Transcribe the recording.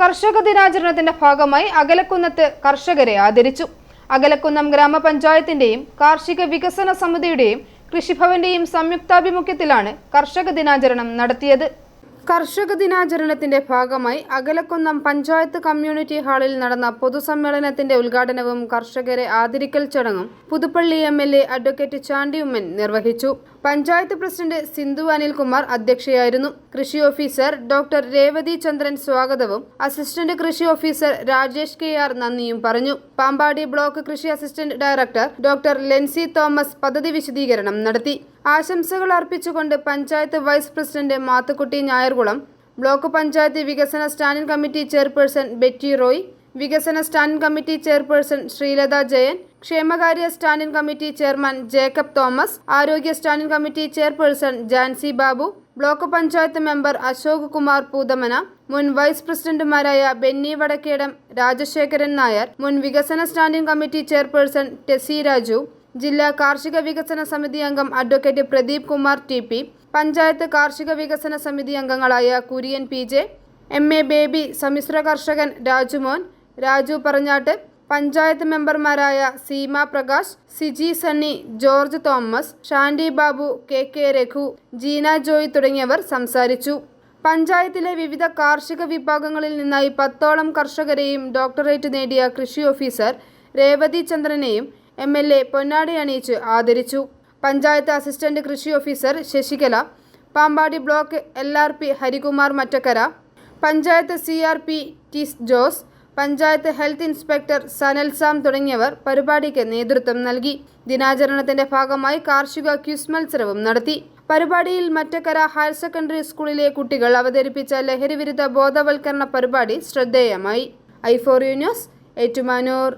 കർഷക ദിനാചരണത്തിന്റെ ഭാഗമായി അകലക്കുന്നത്ത് കർഷകരെ ആദരിച്ചു. അകലക്കുന്നം ഗ്രാമപഞ്ചായത്തിന്റെയും കാർഷിക വികസന സമിതിയുടെയും കൃഷിഭവന്റെയും സംയുക്താഭിമുഖ്യത്തിലാണ് കർഷക ദിനാചരണം നടത്തിയത്. കർഷക ദിനാചരണത്തിന്റെ ഭാഗമായി അകലക്കുന്നം പഞ്ചായത്ത് കമ്മ്യൂണിറ്റി ഹാളിൽ നടന്ന പൊതുസമ്മേളനത്തിന്റെ ഉദ്ഘാടനവും കർഷകരെ ആദരിക്കൽ ചടങ്ങും Puthuppally M L A advocate Chandy Oommen നിർവഹിച്ചു. പഞ്ചായത്ത് പ്രസിഡന്റ് സിന്ധു അനിൽകുമാർ അധ്യക്ഷയായിരുന്നു. കൃഷി ഓഫീസർ ഡോക്ടർ രേവതി ചന്ദ്രൻ സ്വാഗതവും അസിസ്റ്റന്റ് കൃഷി ഓഫീസർ രാജേഷ് കെ. ആർ. നന്ദിയും പറഞ്ഞു. പാമ്പാടി ബ്ലോക്ക് കൃഷി assistant director doctor Lency Thomas പദ്ധതി വിശദീകരണം നടത്തി. ആശംസകൾ അർപ്പിച്ചുകൊണ്ട് panchayat vice president Mathukutty Njayarkulam block panchayat വികസന standing committee chairperson Betty Roy വികസന standing committee chairperson Sreelatha Jayan ക്ഷേമകാര്യ standing committee chairman Jacob Thomas ആരോഗ്യ standing committee chairperson Jancy Babu block panchayat member Ashok Kumar Poothamana മുൻ vice പ്രസിഡന്റുമാരായ ബെന്നി വടക്കേടം രാജശേഖരൻ നായർ മുൻ വികസന standing committee chairperson Tessy Raju ജില്ലാ കാർഷിക വികസന സമിതി അംഗം advocate Pradeep Kumar T P panchayat കാർഷിക വികസന സമിതി അംഗങ്ങളായ Kurian P J M A Baby സമ്മിശ്ര കർഷകൻ രാജുമോൻ രാജു പറഞ്ഞാട്ട് പഞ്ചായത്ത് മെമ്പർമാരായ സീമ പ്രകാശ് സിജി സണ്ണി ജോർജ് തോമസ് ഷാൻഡി ബാബു കെ കെ രഘു ജീന ജോയ് തുടങ്ങിയവർ സംസാരിച്ചു. പഞ്ചായത്തിലെ വിവിധ കാർഷിക വിഭാഗങ്ങളിൽ നിന്നായി പത്തോളം കർഷകരെയും ഡോക്ടറേറ്റ് നേടിയ കൃഷി ഓഫീസർ രേവതി ചന്ദ്രനെയും എം എൽ എ പൊന്നാടി അണിയിച്ച് ആദരിച്ചു. പഞ്ചായത്ത് അസിസ്റ്റന്റ് കൃഷി officer Sasikala Pampady block L R P Harikumar Mattakkara panchayat C R P T Jose panchayat health inspector Sanal Sam തുടങ്ങിയവർ പരിപാടിക്ക് നേതൃത്വം നൽകി. ദിനാചരണത്തിന്റെ ഭാഗമായി കാർഷിക ക്യൂസ് മത്സരവും നടത്തി. പരിപാടിയിൽ മറ്റക്കര ഹയർ സെക്കൻഡറി സ്കൂളിലെ കുട്ടികൾ അവതരിപ്പിച്ച ലഹരിവിരുദ്ധ ബോധവൽക്കരണ പരിപാടി ശ്രദ്ധേയമായി. I for you news Ettumanoor.